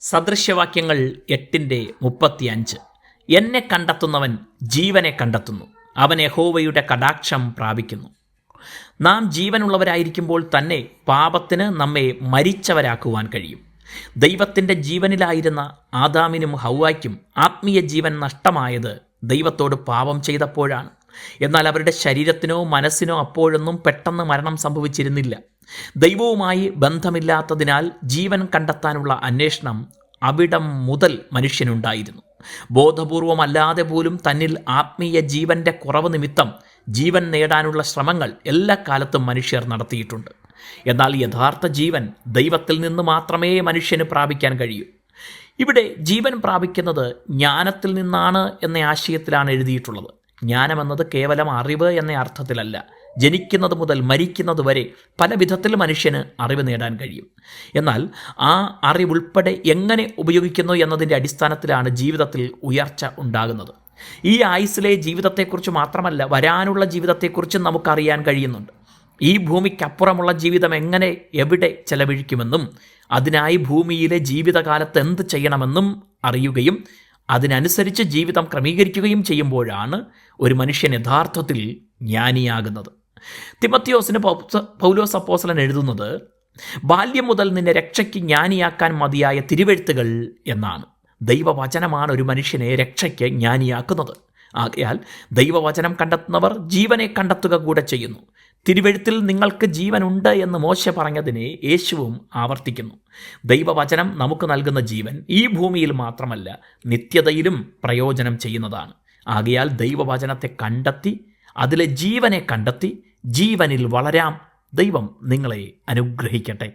സദൃശ്യവാക്യങ്ങൾ എട്ടിന്റെ മുപ്പത്തിയഞ്ച്. എന്നെ കണ്ടെത്തുന്നവൻ ജീവനെ കണ്ടെത്തുന്നു അവൻ യഹോവയുടെ കടാക്ഷം പ്രാപിക്കുന്നു. നാം ജീവനുള്ളവരായിരിക്കുമ്പോൾ തന്നെ പാപത്തിന് നമ്മെ മരിച്ചവരാക്കുവാൻ കഴിയും. ദൈവത്തിന്റെ ജീവനിലായിരുന്ന ആദാമിനും ഹൗവായ്ക്കും ആത്മീയ ജീവൻ നഷ്ടമായത് ദൈവത്തോട് പാപം ചെയ്തപ്പോഴാണ്. എന്നാൽ അവരുടെ ശരീരത്തിനോ മനസ്സിനോ അപ്പോഴൊന്നും പെട്ടെന്ന് മരണം സംഭവിച്ചിരുന്നില്ല. ദൈവവുമായി ബന്ധമില്ലാത്തതിനാൽ ജീവൻ കണ്ടെത്താനുള്ള അന്വേഷണം അവിടം മുതൽ മനുഷ്യനുണ്ടായിരുന്നു. ബോധപൂർവമല്ലാതെ പോലും തന്നിൽ ആത്മീയ ജീവന്റെ കുറവ് നിമിത്തം ജീവൻ നേടാനുള്ള ശ്രമങ്ങൾ എല്ലാ കാലത്തും മനുഷ്യർ നടത്തിയിട്ടുണ്ട്. എന്നാൽ യഥാർത്ഥ ജീവൻ ദൈവത്തിൽ നിന്ന് മാത്രമേ മനുഷ്യന് പ്രാപിക്കാൻ കഴിയൂ. ഇവിടെ ജീവൻ പ്രാപിക്കുന്നത് ജ്ഞാനത്തിൽ നിന്നാണ് എന്ന ആശയത്തിലാണ് എഴുതിയിട്ടുള്ളത്. ജ്ഞാനമെന്നത് കേവലം അറിവ് എന്ന അർത്ഥത്തിലല്ല. ജനിക്കുന്നത് മുതൽ മരിക്കുന്നത് വരെ പല വിധത്തിൽ മനുഷ്യന് അറിവ് നേടാൻ കഴിയും. എന്നാൽ ആ അറിവുൾപ്പെടെ എങ്ങനെ ഉപയോഗിക്കുന്നു എന്നതിന്റെ അടിസ്ഥാനത്തിലാണ് ജീവിതത്തിൽ ഉയർച്ച ഉണ്ടാകുന്നത്. ഈ ആയുസ്സിലെ ജീവിതത്തെക്കുറിച്ച് മാത്രമല്ല വരാനുള്ള ജീവിതത്തെക്കുറിച്ചും നമുക്കറിയാൻ കഴിയുന്നുണ്ട്. ഈ ഭൂമിക്കപ്പുറമുള്ള ജീവിതം എങ്ങനെ എവിടെ ചെലവഴിക്കുമെന്നും അതിനായി ഭൂമിയിലെ ജീവിതകാലത്ത് എന്ത് ചെയ്യണമെന്നും അറിയുകയും അതിനനുസരിച്ച് ജീവിതം ക്രമീകരിക്കുകയും ചെയ്യുമ്പോഴാണ് ഒരു മനുഷ്യൻ യഥാർത്ഥത്തിൽ ജ്ഞാനിയാകുന്നത്. തിമത്തിയോസിന് പൗസ- പൗലോസ് അപ്പോസലൻ എഴുതുന്നത് ബാല്യം മുതൽ നിന്നെ രക്ഷയ്ക്ക് ജ്ഞാനിയാക്കാൻ മതിയായ തിരുവെഴുത്തുകൾ എന്നാണ്. ദൈവവചനമാണ് ഒരു മനുഷ്യനെ രക്ഷയ്ക്ക് ജ്ഞാനിയാക്കുന്നത്. ആകയാൽ ദൈവവചനം കണ്ടെത്തുന്നവർ ജീവനെ കണ്ടെത്തുക കൂടെ ചെയ്യുന്നു. തിരുവെഴുത്തിൽ നിങ്ങൾക്ക് ജീവനുണ്ട് എന്ന് മോശ പറഞ്ഞതിനെ യേശുവും ആവർത്തിക്കുന്നു. ദൈവവചനം നമുക്ക് നൽകുന്ന ജീവൻ ഈ ഭൂമിയിൽ മാത്രമല്ല നിത്യതയിലും പ്രയോജനം ചെയ്യുന്നതാണ്. ആകയാൽ ദൈവവചനത്തെ കണ്ടെത്തി അതിലെ ജീവനെ കണ്ടെത്തി ജീവനിൽ വളരാം. ദൈവം നിങ്ങളെ അനുഗ്രഹിക്കട്ടെ.